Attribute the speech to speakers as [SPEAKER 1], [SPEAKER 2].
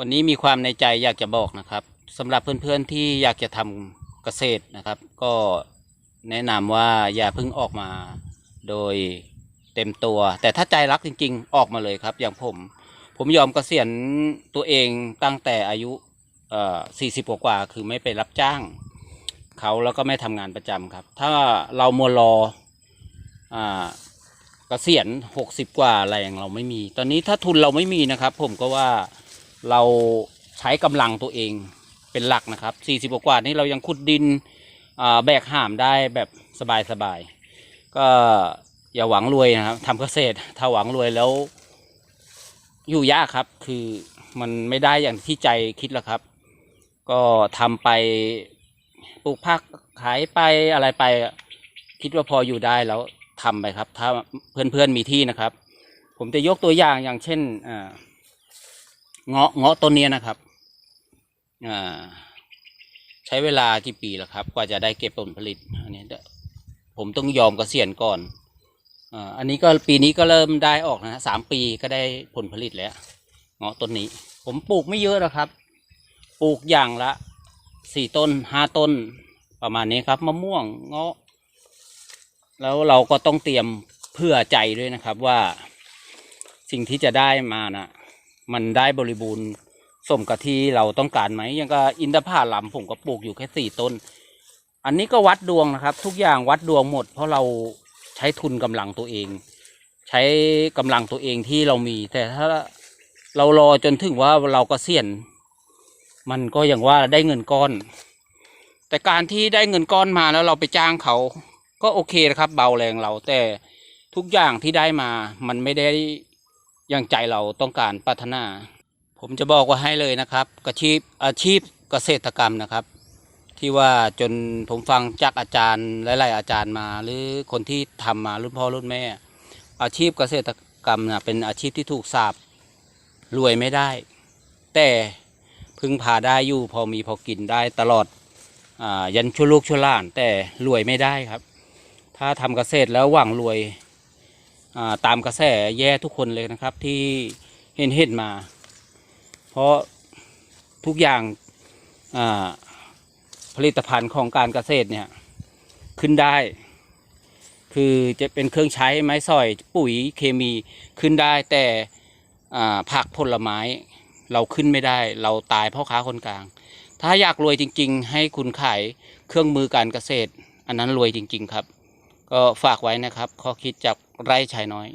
[SPEAKER 1] วันนี้มีความในใจอยากจะบอกนะครับสำหรับเพื่อนๆที่อยากจะทำเกษตรนะครับ ก็แนะนำว่าอย่าเพิ่งออกมาโดยเต็มตัว แต่ถ้าใจรักจริง ๆ ออกมาเลยครับ อย่างผม ผมยอมเกษียณตัวเองตั้งแต่อายุสี่สิบกว่าคือไม่ไปรับจ้างเขาแล้วก็ไม่ทำงานประจำครับ ถ้าเรามัวรออ่าเกษียณหกสิบกว่าแรงเราไม่มี ตอนนี้ถ้าทุนเราไม่มีนะครับ ผมก็ว่า เราใช้กำลังตัวเองเป็นหลักนะครับสี่สิบกว่านี้เรายังขุดดินแบกห่ามได้แบบสบายๆ ก็อย่าหวังรวยนะครับทำเกษตร ถ้าหวังรวยแล้วอยู่ยากครับ คือมันไม่ได้อย่างที่ใจคิดแล้วครับ ก็ทำไปปลูกผักขายไปอะไรไป คิดว่าพออยู่ได้แล้วทำไปครับ ถ้าเพื่อนๆมีที่นะครับ ผมจะยกตัวอย่างอย่างเช่นอ่า เงาะเงาะต้นนี้นะครับอ่าใช้เวลากี่ปีแล้วครับ กว่าจะได้เก็บผลผลิตอันนี้ผมต้องยอมเกษียณก่อนอ่าอันนี้ก็ปีนี้ก็เริ่มได้ออกนะฮะสามปีก็ได้ผลผลิตแล้ว เงาะต้นนี้ ผมปลูกไม่เยอะนะครับ ปลูกอย่างละสี่ต้นห้าต้นประมาณนี้ครับมะม่วงเงาะ แล้วเราก็ต้องเตรียมเพื่อใจด้วยนะครับว่าสิ่งที่จะได้มานะ มันได้บริบูรณ์สมกับที่เราต้องการไหมยังก็อินทผลัมผมก็ปลูกอยู่แค่สี่ต้น อันนี้ก็วัดดวงนะครับ ทุกอย่างวัดดวงหมด เพราะเราใช้ทุนกำลังตัวเอง ใช้กำลังตัวเองที่เรามี แต่ถ้าเรารอจนถึงว่าเราก็เสี่ยน มันก็อย่างว่าได้เงินก้อน แต่การที่ได้เงินก้อนมาแล้วเราไปจ้างเขา ก็โอเคนะครับ เบาแรงเราแต่ทุกอย่างที่ได้มามันไม่ได้ อย่างใจเราต้องการปรารถนา ผมจะบอกว่าให้เลยนะครับอาชีพอาชีพเกษตรกรรมนะครับ ที่ว่าจนผมฟังจากอาจารย์หลาย ๆ อาจารย์มา หรือคนที่ทำมารุ่นพ่อรุ่นแม่ อาชีพเกษตรกรรมนะเป็นอาชีพที่ถูกสาบรวยไม่ได้ แต่พึ่งพาได้อยู่พอมีพอกินได้ตลอดอายันชั่วลูกชั่วหล้าน แต่รวยไม่ได้ครับ ถ้าทำเกษตรแล้วหวังรวย ตามกระแสแย่ทุกคนเลยนะครับ ที่เห็นเห็นมา เพราะทุกอย่างาผลิตภัณฑ์ของการเกษตรเนี่ยขึ้นได้ คือจะเป็นเครื่องใช้ไม้สอยปุ๋ยเคมีขึ้นได้แต่ผักผลไม้เราขึ้นไม่ได้ เราตายเพราะค้าคนกลาง ถ้าอยากรวยจริง ๆ ให้คุณขายเครื่องมือการเกษตร อันนั้นรวยจริง ๆ ครับ ก็ฝากไว้นะครับ ข้อคิดจาก ไร่ชายน้อย